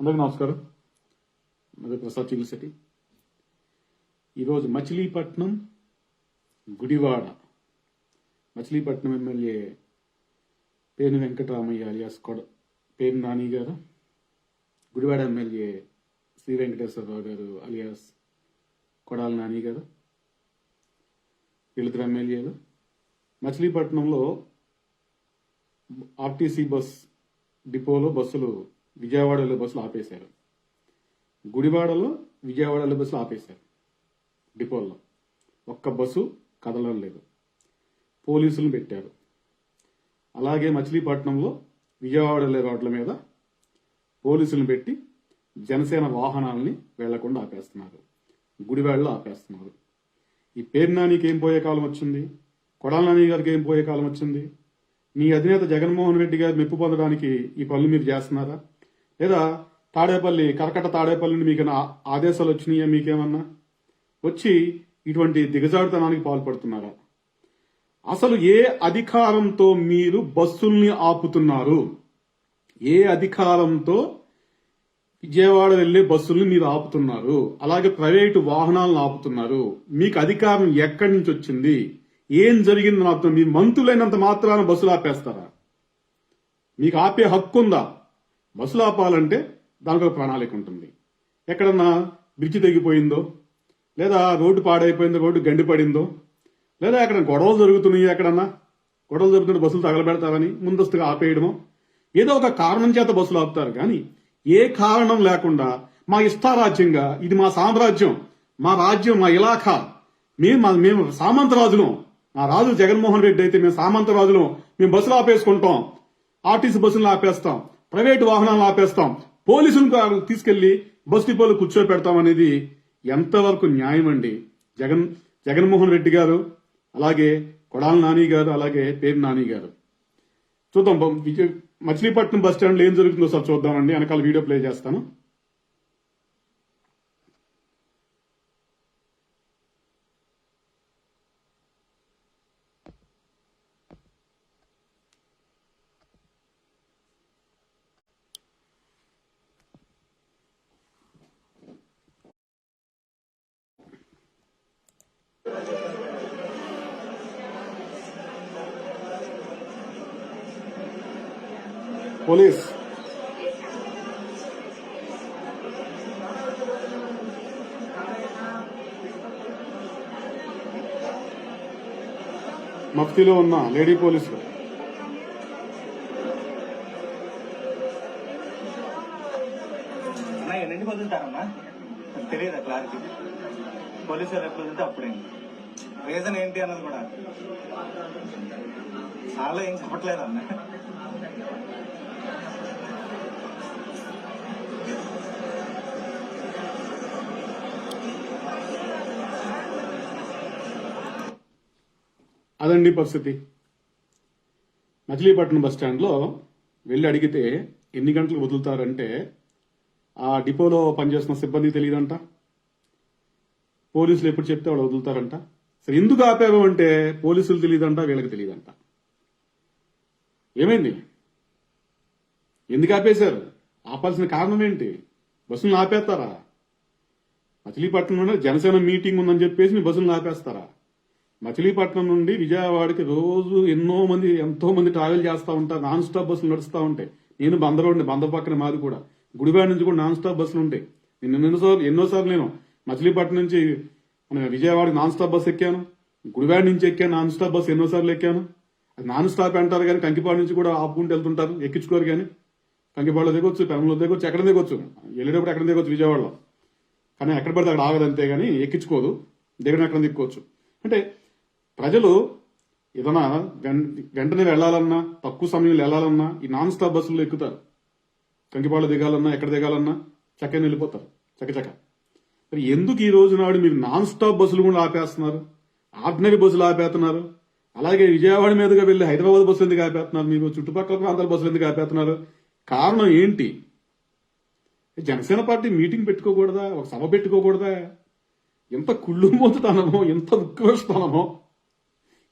అందరికీ నమస్కారం. నాది ప్రసాద్ చిగిలిశెట్టి ఈరోజు మచిలీపట్నం గుడివాడ. మచిలీపట్నం ఎమ్మెల్యే పేరు వెంకటరామయ్య అలియాస్ కొడ పేరు నాని గారు గుడివాడ ఎమ్మెల్యే శ్రీ వెంకటేశ్వరరావు గారు అలియాస్ కొడాల నాని గారు వీళ్ళిద్దరు ఎమ్మెల్యేలు. మచిలీపట్నంలో ఆర్టీసీ బస్ డిపోలో బస్సులు విజయవాడలో బస్సులు ఆపేశారు. గుడివాడలో విజయవాడలో బస్సులు ఆపేశారు. డిపోల్లో. ఒక్క బస్సు కదలడం లేదు. పోలీసులు పెట్టారు. అలాగే మచిలీపట్నంలో విజయవాడ వెళ్ళే రోడ్ల మీద పోలీసులను పెట్టి జనసేన వాహనాలని వెళ్ళకుండా ఆపేస్తున్నారు. గుడివాడలో ఆపేస్తున్నారు. ఈ పేరునానికి ఏం పోయే కాలం వచ్చింది? కొడాలనాని గారికి ఏం పోయే కాలం వచ్చింది? మీ అధినేత జగన్మోహన్ రెడ్డి గారు మెప్పు పొందడానికి ఈ పనులు మీరు చేస్తున్నారా? లేదా తాడేపల్లి కరకట్ట తాడేపల్లి మీకు ఆదేశాలు వచ్చినాయా మీకేమన్నా? వచ్చి ఇటువంటి దిగజాడుతనానికి పాల్పడుతున్నారా? అసలు ఏ అధికారంతో మీరు బస్సుల్ని ఆపుతున్నారు? ఏ అధికారంతో విజయవాడ వెళ్ళే బస్సుల్ని మీరు ఆపుతున్నారు? అలాగే ప్రైవేటు వాహనాలను ఆపుతున్నారు? మీకు అధికారం ఎక్కడి నుంచి వచ్చింది? ఏం జరిగింది నాకు మీ మంత్రులైనంత మాత్రాన బస్సులు ఆపేస్తారా? మీకు ఆపే హక్కు ఉందా బస్సులు ఆపాలంటే దానికి ఒక ప్రణాళిక ఉంటుంది. ఎక్కడన్నా బ్రిడ్జి తెగిపోయిందో లేదా రోడ్డు పాడైపోయిందో రోడ్డు గండి పడిందో లేదా ఎక్కడ గొడవలు జరుగుతున్నాయి ఎక్కడన్నా? గొడవలు జరుగుతుంటే బస్సులు తగలబెడతారని ముందస్తుగా ఆపేయడమో ఏదో ఒక కారణం చేత బస్సులు ఆపుతారు. కానీ ఏ కారణం లేకుండా మా ఇష్టారాజ్యంగా ఇది మా సామ్రాజ్యం మా రాజ్యం మా ఇలాఖా మేము మా- మేము సామంతరాజులం మా రాజు జగన్మోహన్ రెడ్డి అయితే మేము సామంతరాజులం మేము బస్సులు ఆపేసుకుంటాం. ఆర్టీసీ బస్సులను ఆపేస్తాం. ప్రైవేట్ వాహనాలను ఆపేస్తాం. పోలీసులను తీసుకెళ్ళి బస్ డిపోలు కూర్చోపెడతాం అనేది ఎంతవరకు న్యాయం అండి. జగన్ జగన్మోహన్ రెడ్డి గారు అలాగే కొడాల నాని గారు అలాగే పేరు నాని గారు. చూద్దాం. విజయ్ మచిలీపట్నం బస్ స్టాండ్లో ఏం జరుగుతుందో సార్ చూద్దామండి. వెనకాల వీడియో ప్లే చేస్తాను. పోలీస్. మఫ్తీలో ఉన్న లేడీ పోలీసులు. అన్న ఎన్నింటికి వదులుతారన్నా తెలియదా క్లారిటీ. పోలీసులు ఎప్పుడు వదిలితే అప్పుడేంటి? రీజన్ ఏంటి అన్నది కూడా. చాలా ఏం చెప్పట్లేదు అన్న. అదండి పరిస్థితి. మచిలీపట్నం బస్ స్టాండ్లో వెళ్ళి అడిగితే ఎన్ని గంటలకు వదులుతారంటే ఆ డిపోలో పనిచేస్తున్న సిబ్బంది తెలియదంట. పోలీసులు ఎప్పుడు చెప్తే వాళ్ళు వదులుతారంట. సరే ఎందుకు ఆపావు అంటే పోలీసులు తెలియదంట వీళ్ళకి తెలియదంట. ఏమైంది? ఎందుకు ఆపేశారు? ఆపాల్సిన కారణం ఏంటి? బస్సులను ఆపేస్తారా? మచిలీపట్నంలో జనసేన మీటింగ్ ఉందని చెప్పేసి బస్సులను ఆపేస్తారా? మచిలీపట్నం నుండి విజయవాడకి రోజు ఎన్నో మంది ఎంతో మంది ట్రావెల్ చేస్తూ ఉంటారు. నాన్ స్టాప్ బస్సులు నడుస్తూ ఉంటాయి. నేను బందరోడ్ని బంద పక్కన మాది కూడా. గుడివాడ నుంచి కూడా నాన్ స్టాప్ బస్సులు ఉంటాయి. నేను ఎన్నోసార్లు ఎన్నోసార్లు నేను మచిలీపట్నం నుంచి మన విజయవాడకి నాన్ స్టాప్ బస్సు ఎక్కాను గుడివాడ నుంచి ఎక్కాను నాన్ స్టాప్ బస్ ఎన్నోసార్లు ఎక్కాను. అది నాన్ స్టాప్ అంటారు కానీ కంకిపాడు నుంచి కూడా ఆపుకుంటూ వెళ్తుంటారు ఎక్కించుకోరు కానీ. కంకిపాడులో దిగొచ్చు పెనంలో దిగొచ్చు ఎక్కడ దిగొచ్చు. వెళ్ళేటప్పుడు ఎక్కడ దిగొచ్చు విజయవాడలో. కానీ ఎక్కడ పడితే అక్కడ ఆగదు అంతే కానీ ఎక్కించుకోదు దిగడం ఎక్కడ దిక్కోవచ్చు. అంటే ప్రజలు ఏదైనా వెంటనే వెళ్ళాలన్నా తక్కువ సమయంలో వెళ్ళాలన్నా ఈ నాన్ స్టాప్ బస్సుల్లో ఎక్కుతారు. కంకిపాడు దిగాలన్నా ఎక్కడ దిగాలన్నా చక్కని వెళ్ళిపోతారు చక్కచక్క మరి ఎందుకు ఈ రోజు నాడు మీరు నాన్ స్టాప్ బస్సులు కూడా ఆపేస్తున్నారు? ఆర్డినరీ బస్సులు ఆపేస్తున్నారు. అలాగే విజయవాడ మీదుగా వెళ్ళి హైదరాబాద్ బస్సులు ఎందుకు ఆపేస్తున్నారు మీరు? చుట్టుపక్కల ప్రాంతాల బస్సులు ఎందుకు ఆపేస్తున్నారు? కారణం ఏంటి? జనసేన పార్టీ మీటింగ్ పెట్టుకోకూడదా? ఒక సభ పెట్టుకోకూడదా? ఎంత కుళ్ళు మోతుతనమో ఎంత ఉక్రోషతనమో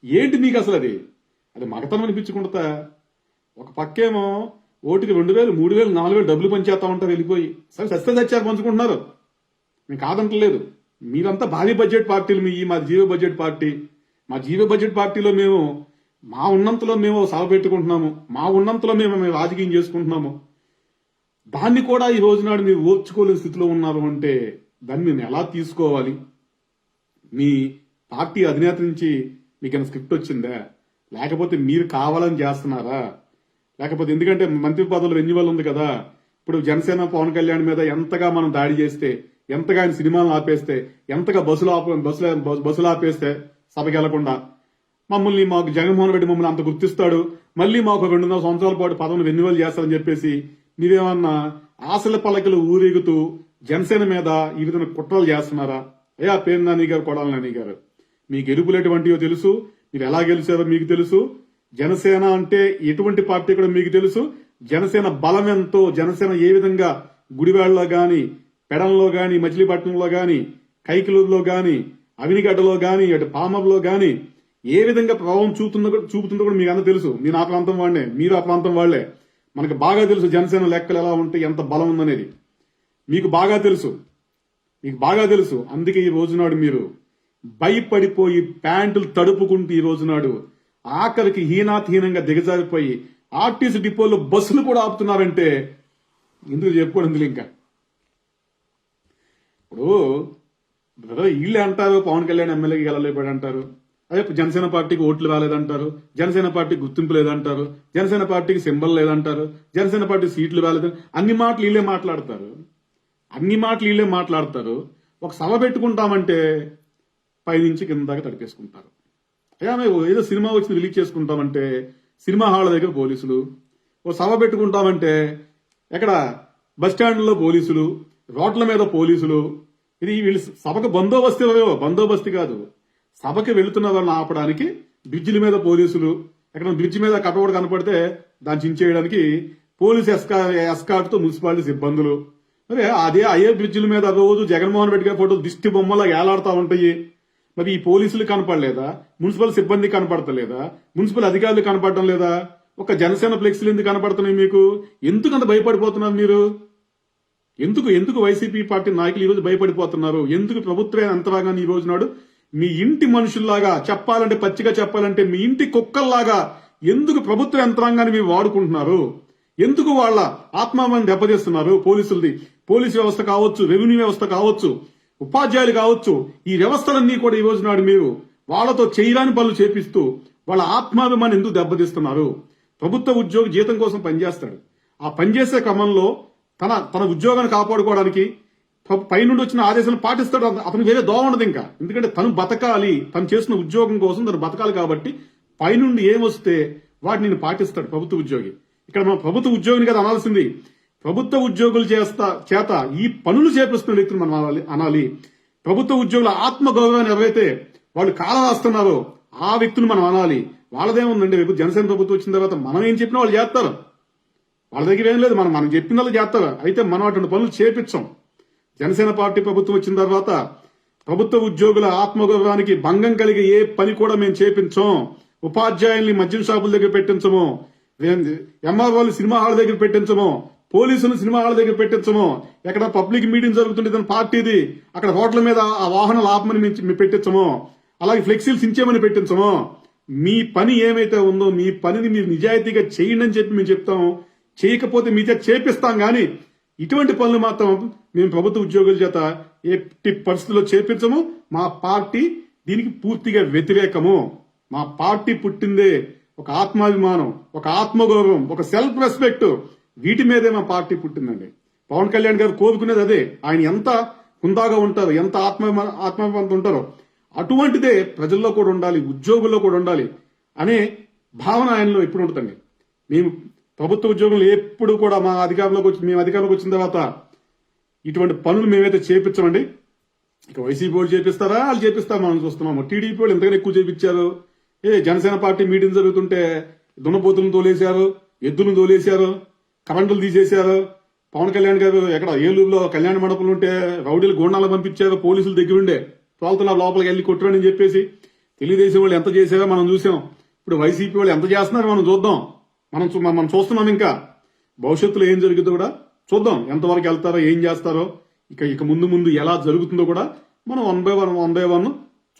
ఏంటి నీకు అసలు అది? అది మగతనం అనిపించుకుంటా ఒక పక్కేమో ఓటుకి రెండు వేలు మూడు వేలు నాలుగు వేలు డబ్బులు పంచేస్తా ఉంటారు వెళ్ళిపోయి. సరే సస్తే తెచ్చారు పంచుకుంటున్నారు. మేము కాదంటలేదు. మీరంతా భారీ బడ్జెట్ పార్టీలు మీ మా జీవో బడ్జెట్ పార్టీ. మా జీవో బడ్జెట్ పార్టీలో మేము మా ఉన్నంతలో మేము సభ పెట్టుకుంటున్నాము. మా ఉన్నంతలో మేము మేము రాజకీయం చేసుకుంటున్నాము. దాన్ని కూడా ఈ రోజు నాడు మీరు ఓర్చుకోలేని స్థితిలో ఉన్నారు అంటే దాన్ని నేను ఎలా తీసుకోవాలి? మీ పార్టీ అధినేత నుంచి మీకు ఏమైనా స్క్రిప్ట్ వచ్చిందా? లేకపోతే మీరు కావాలని చేస్తున్నారా? లేకపోతే ఎందుకంటే మంత్రి పదవులు రెన్యువల్ ఉంది కదా. ఇప్పుడు జనసేన పవన్ కళ్యాణ్ మీద ఎంతగా మనం దాడి చేస్తే ఎంతగా ఆయన సినిమాలను ఆపేస్తే ఎంతగా బస్సులు ఆప బస్సులు బస్సులు ఆపేస్తే సభకి వెళ్ళకుండా. మమ్మల్ని మాకు జగన్మోహన్ రెడ్డి మమ్మల్ని అంత గుర్తిస్తాడు. మళ్ళీ మాకు రెండున్నర సంవత్సరాల పాటు పదవులు రెన్యువల్ చేస్తారని చెప్పేసి మీరేమన్నా ఆశల పలకలు ఊరేగుతూ జనసేన మీద ఈ విధంగా కుట్రలు చేస్తున్నారా? అయ్యా పేరు నాని గారు కొడాలి నాని గారు. మీ గెలుపులు ఎటువంటివో తెలుసు. మీరు ఎలా గెలిచారో మీకు తెలుసు. జనసేన అంటే ఎటువంటి పార్టీ కూడా మీకు తెలుసు. జనసేన బలం ఎంతో జనసేన ఏ విధంగా గుడివాడలో గాని పెడంలో గాని మచిలీపట్నంలో గాని కైకిలూరులో గాని అవినిగడ్డలో గాని అటు పామర్లో గాని ఏ విధంగా ప్రభావం చూపుతుందో కూడా- చూపుతుందో కూడా మీకు అందరూ తెలుసు. నేను ఆ ప్రాంతం వాడినే. మీరు ఆ ప్రాంతం వాళ్ళే. మనకు బాగా తెలుసు జనసేన లెక్కలు ఎలా ఉంటాయి ఎంత బలం ఉందనేది. మీకు బాగా తెలుసు. మీకు బాగా తెలుసు. అందుకే ఈ రోజునాడు మీరు భయపడిపోయి ప్యాంటులు తడుపుకుంటూ ఈ రోజునాడు ఆఖరికి హీనాతహీనంగా దిగజారిపోయి ఆర్టీసీ డిపోలో బస్సులు కూడా ఆపుతున్నారంటే ఎందుకు చెప్పుకోవడం ఇంకా ఇప్పుడు బ్రదర్ వీళ్ళే అంటారు పవన్ కళ్యాణ్ ఎమ్మెల్యేకి వెళ్ళలేపాడు అంటారు. అదే జనసేన పార్టీకి ఓట్లు రాలేదంటారు. జనసేన పార్టీకి గుర్తింపు లేదంటారు. జనసేన పార్టీకి సింబల్ లేదంటారు. జనసేన పార్టీ సీట్లు రాలేదు. అన్ని మాటలు వీళ్ళే మాట్లాడతారు. అన్ని మాటలు వీళ్ళే మాట్లాడతారు. ఒక సభ పెట్టుకుంటామంటే పైనుంచి కింద దాకా తడిపేసుకుంటారు. అయ్యా మేము ఏదో సినిమా వచ్చి రిలీజ్ చేసుకుంటామంటే సినిమా హాల్ దగ్గర పోలీసులు. ఓ సభ పెట్టుకుంటామంటే ఎక్కడ బస్ స్టాండ్లో పోలీసులు రోడ్ల మీద పోలీసులు ఇది వీళ్ళు సభకు బందోబస్తు బందోబస్తు కాదు. సభకి వెళుతున్న వాళ్ళని ఆపడానికి బ్రిడ్జిల మీద పోలీసులు ఎక్కడ బ్రిడ్జి మీద కట్టకూడ కనపడితే దాన్ని చించేయడానికి పోలీస్ ఎస్కా ఎస్కాట్తో మున్సిపాలిటీ సిబ్బందులు. మరి అదే అయ్యే బ్రిడ్జిల మీద రోజు జగన్మోహన్ రెడ్డి గారి ఫోటోలు దిష్టి బొమ్మలా ఏలాడుతూ ఉంటాయి. మరి ఈ పోలీసులు కనపడలేదా? మున్సిపల్ సిబ్బంది కనపడతలేదా? మున్సిపల్ అధికారులు కనపడటం లేదా? ఒక జనసేన ఫ్లెక్సీలు ఎందుకు కనపడుతున్నాయి మీకు? ఎందుకంత భయపడిపోతున్నారు మీరు? ఎందుకు ఎందుకు వైసీపీ పార్టీ నాయకులు ఈ రోజు భయపడిపోతున్నారు? ఎందుకు ప్రభుత్వ అంతరాగాన్ని ఈ రోజు నాడు? మీ ఇంటి మనుషుల్లాగా చెప్పాలంటే పచ్చిగా చెప్పాలంటే మీ ఇంటి కుక్కల్లాగా ఎందుకు ప్రభుత్వ యంత్రాంగాన్ని మీరు వాడుకుంటున్నారు? ఎందుకు వాళ్ళ ఆత్మాన్ని దెబ్బతీస్తున్నారు పోలీసులది? పోలీసు వ్యవస్థ కావచ్చు రెవెన్యూ వ్యవస్థ కావచ్చు ఉపాధ్యాయులు కావచ్చు ఈ వ్యవస్థలన్నీ కూడా ఈ రోజు నాడు మీరు వాళ్ళతో చేయరాని పనులు చేపిస్తూ వాళ్ళ ఆత్మాభిమానం ఎందుకు దెబ్బతీస్తున్నారు? ప్రభుత్వ ఉద్యోగి జీతం కోసం పనిచేస్తాడు. ఆ పనిచేసే క్రమంలో తన తన ఉద్యోగాన్ని కాపాడుకోవడానికి ప- పైనుండి వచ్చిన ఆదేశాలను పాటిస్తాడు. అతను వేరే దోవ ఉండదు ఇంకా. ఎందుకంటే తను బతకాలి. తను చేసిన ఉద్యోగం కోసం తను బతకాలి కాబట్టి పైనుండి ఏమొస్తే వాటిని నేను పాటిస్తాడు ప్రభుత్వ ఉద్యోగి. ఇక్కడ మనం ప్రభుత్వ ఉద్యోగిని కదా అనాల్సింది. ప్రభుత్వ ఉద్యోగులు చేస్తా చేత ఈ పనులు చేపిస్తున్న వ్యక్తులు మనం అనాలి అనాలి. ప్రభుత్వ ఉద్యోగుల ఆత్మ గౌరవాన్ని ఎవరైతే వాళ్ళు కాలరాస్తున్నారో ఆ వ్యక్తులు మనం అనాలి. వాళ్ళదేముందండి? రేపు జనసేన ప్రభుత్వం వచ్చిన తర్వాత మనం ఏం చెప్పినా వాళ్ళు చేస్తారు. వాళ్ళ దగ్గర ఏం లేదు. మనం మనం చెప్పిన వాళ్ళు చేస్తారు అయితే మనం అటువంటి పనులు చేపించాం. జనసేన పార్టీ ప్రభుత్వం వచ్చిన తర్వాత ప్రభుత్వ ఉద్యోగుల ఆత్మగౌరవానికి భంగం కలిగే ఏ పని కూడా మేము చేపించాం. ఉపాధ్యాయుల్ని మద్యం షాపుల దగ్గర పెట్టించము. ఎంఆర్ఓలు సినిమా హాల్ దగ్గర పెట్టించము. పోలీసులు సినిమా హాల్ దగ్గర పెట్టించము. ఎక్కడ పబ్లిక్ మీటింగ్ జరుగుతుంటే దాని పార్టీది. అక్కడ హోటల్ మీద ఆ వాహనాలు ఆపమని మేము పెట్టించము. అలాగే ఫ్లెక్సీలు సించేమని పెట్టించము. మీ పని ఏమైతే ఉందో మీ పనిని మీరు నిజాయితీగా చేయండి అని చెప్పి మేము చెప్తాము. చేయకపోతే మీ చేత చేపిస్తాం కానీ ఇటువంటి పనులు మాత్రం మేము ప్రభుత్వ ఉద్యోగుల చేత ఎట్టి పరిస్థితుల్లో చేపించము. మా పార్టీ దీనికి పూర్తిగా వ్యతిరేకము. మా పార్టీ పుట్టిందే ఒక ఆత్మాభిమానం ఒక ఆత్మగౌరవం ఒక సెల్ఫ్ రెస్పెక్ట్ వీటి మీదే మా పార్టీ పుట్టిందండి. పవన్ కళ్యాణ్ గారు కోరుకునేది అదే. ఆయన ఎంత హుందాగా ఉంటారు ఎంత ఆత్మాభిమా ఆత్మాభిమానంతో ఉంటారో అటువంటిదే ప్రజల్లో కూడా ఉండాలి ఉద్యోగుల్లో కూడా ఉండాలి అనే భావన ఆయనలో ఎప్పుడు ఉంటుందండి. మేము ప్రభుత్వ ఉద్యోగులు ఎప్పుడు కూడా మా అధికారంలోకి వచ్చి మేము అధికారంలోకి వచ్చిన తర్వాత ఇటువంటి పనులు మేమైతే చేపించమండి. ఇక వైసీపీ వాళ్ళు చేపిస్తారా? వాళ్ళు చేపిస్తారా. మనం చూస్తున్నాము. టీడీపీ వాళ్ళు ఎంతగానో ఎక్కువ చేపించారు. ఏ జనసేన పార్టీ మీటింగ్ జరుగుతుంటే దున్నపోతులను తోలేశారు ఎద్దులను తోలేశారు కరెంటులు తీసేశారు. పవన్ కళ్యాణ్ గారు ఎక్కడ ఏలూరులో కళ్యాణ మండపంలో ఉంటే రౌడీలు గోండాలు పంపించారు పోలీసులు దగ్గరుండే. తోలుతున్నారు లోపలికి వెళ్ళి కొట్టురని చెప్పేసి తెలుగుదేశం వాళ్ళు ఎంత చేశారో మనం చూసాం. ఇప్పుడు వైసీపీ వాళ్ళు ఎంత చేస్తున్నారో మనం చూద్దాం. మనం చూ- మనం చూస్తున్నాం ఇంకా. భవిష్యత్తులో ఏం జరుగుతుందో కూడా చూద్దాం. ఎంతవరకు వెళ్తారో ఏం చేస్తారో ఇక ఇక ముందు ముందు ఎలా జరుగుతుందో కూడా మనం one by one one by one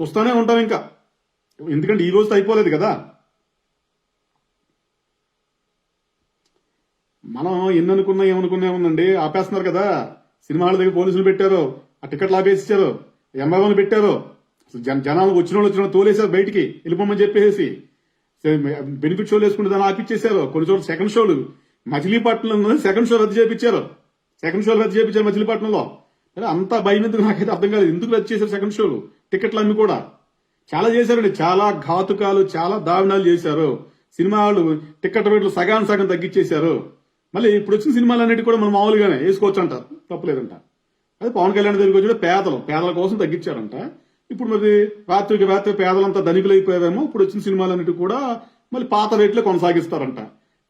చూస్తానే ఉంటాం ఇంకా. ఎందుకంటే ఈ రోజు అయిపోలేదు కదా. మనం ఎన్ననుకున్నా ఏమనుకున్నా ఏముందండి? ఆపేస్తున్నారు కదా. సినిమాల దగ్గర పోలీసులు పెట్టారు. ఆ టికెట్లు ఆపేసిచ్చారు ఎంఐవన్ పెట్టారు. అసలు జన జనాలు వచ్చిన వాళ్ళు వచ్చిన తోలేసారు తోలేశారు బయటికి. వెళ్ళిపోమని చెప్పేసి. బెనిఫిట్ షోలు వేసుకుంటే దాన్ని ఆపిచ్చేసారు కొన్ని చోట్ల సెకండ్ షోలు మచిలీపట్నంలో సెకండ్ షో రద్దు చేయించారు సెకండ్ షోలు రద్దు చేపించారు మచిలీపట్నంలో. అంత భయం ఎందుకు నాకైతే అర్థం కాలేదు. ఎందుకు రద్దు చేశారు సెకండ్ షోలు టికెట్లు అమ్మి కూడా. చాలా చేశారండి. చాలా ఘాతుకాలు చాలా దారుణాలు చేశారు. సినిమా వాళ్ళు టికెట్ రేట్లు సగానికి సగం తగ్గించేశారు మళ్ళీ ఇప్పుడు వచ్చిన సినిమాలన్నిటి కూడా మనం మామూలుగానే వేసుకోవచ్చు అంట తప్పలేదంట. అది పవన్ కళ్యాణ్ దగ్గరికి వచ్చి పేదలు పేదల కోసం తగ్గించారంట ఇప్పుడు మరి రాత్రికి రాత్రి పేదలంతా ధనికులైపోయావేమో ఇప్పుడు వచ్చిన సినిమాలన్నిటి కూడా మళ్ళీ పాత రేట్లే కొనసాగిస్తారంట.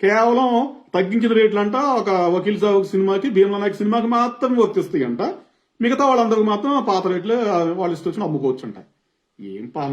కేవలం తగ్గించిన రేట్లు అంట ఒక వకీల్ సాగు సినిమాకి భీమలా నాయక్ సినిమాకి మాత్రం వర్తిస్తాయి అంట మిగతా వాళ్ళందరికీ మాత్రం పాత రేట్లే వాళ్ళు ఇష్టం వచ్చిన అమ్ముకోవచ్చు అంట ఏం పాలన